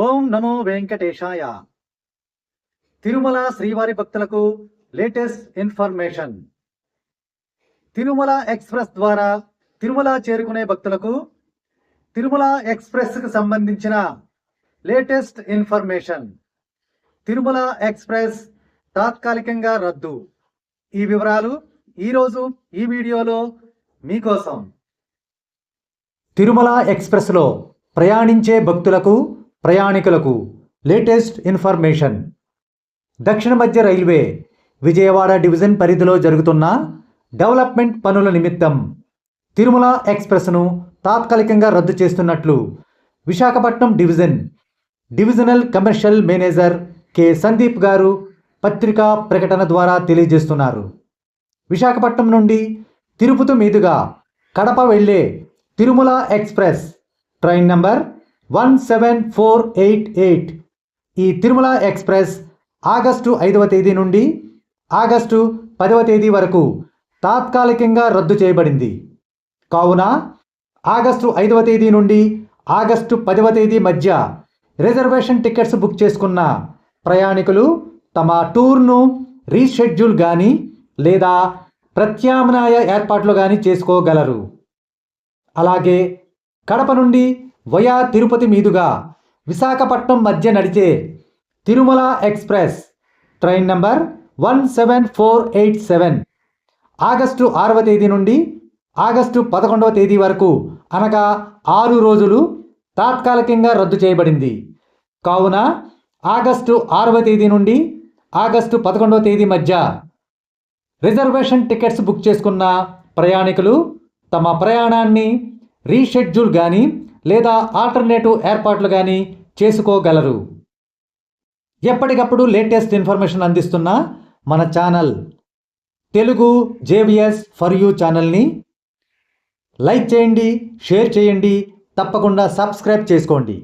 ఓం నమో వెంకటేశాయ. తిరుమల శ్రీవారి భక్తులకు latest information. Tirumala express ద్వారా తిరుమల చేరుకునే భక్తులకు తిరుమల ఎక్స్ప్రెస్కి సంబంధించిన లేటెస్ట్ ఇన్ఫర్మేషన్. తిరుమల ఎక్స్ప్రెస్ తాత్కాలికంగా రద్దు. ఈ వివరాలు ఈరోజు ఈ వీడియోలో మీకోసం. తిరుమల ఎక్స్ప్రెస్లో ప్రయాణించే భక్తులకు ప్రయాణికులకు లేటెస్ట్ ఇన్ఫర్మేషన్. దక్షిణ మధ్య రైల్వే విజయవాడ డివిజన్ పరిధిలో జరుగుతున్న డెవలప్మెంట్ పనుల నిమిత్తం తిరుమల ఎక్స్ప్రెస్ను తాత్కాలికంగా రద్దు చేస్తున్నట్లు Visakhapatnam division divisional commercial manager K. Sandeep గారు పత్రికా ప్రకటన ద్వారా తెలియజేస్తున్నారు. విశాఖపట్నం నుండి తిరుపతి మీదుగా కడప వెళ్ళే Tirumala express train number one seven four eight eight. ఈ తిరుమల ఎక్స్ప్రెస్ ఆగస్టు ఐదవ తేదీ నుండి ఆగస్టు పదవ తేదీ వరకు తాత్కాలికంగా రద్దు చేయబడింది. కావున ఆగస్టు ఐదవ తేదీ నుండి ఆగస్టు పదవ తేదీ మధ్య రిజర్వేషన్ టికెట్స్ బుక్ చేసుకున్న ప్రయాణికులు తమ టూర్ను రీషెడ్యూల్ కానీ లేదా ప్రత్యామ్నాయ ఏర్పాట్లు కానీ చేసుకోగలరు. అలాగే కడప నుండి వయా తిరుపతి మీదుగా విశాఖపట్నం మధ్య నడిచే Tirumala express. Train number one seven four eight seven. August ఆరవ తేదీ నుండి ఆగస్టు పదకొండవ తేదీ వరకు అనగా ఆరు రోజులు తాత్కాలికంగా రద్దు చేయబడింది. కావున ఆగస్టు ఆరవ తేదీ నుండి ఆగస్టు పదకొండవ తేదీ మధ్య రిజర్వేషన్ టికెట్స్ బుక్ చేసుకున్న ప్రయాణికులు తమ ప్రయాణాన్ని రీషెడ్యూల్ కానీ లేదా ఆల్టర్నేటివ్ ఏర్పాట్లు కానీ చేసుకోగలరు. ఎప్పటికప్పుడు లేటెస్ట్ ఇన్ఫర్మేషన్ అందిస్తున్న మన channel Telugu JVS for you ఛానల్ని లైక్ చేయండి షేర్ చేయండి తప్పకుండా సబ్స్క్రైబ్ చేసుకోండి.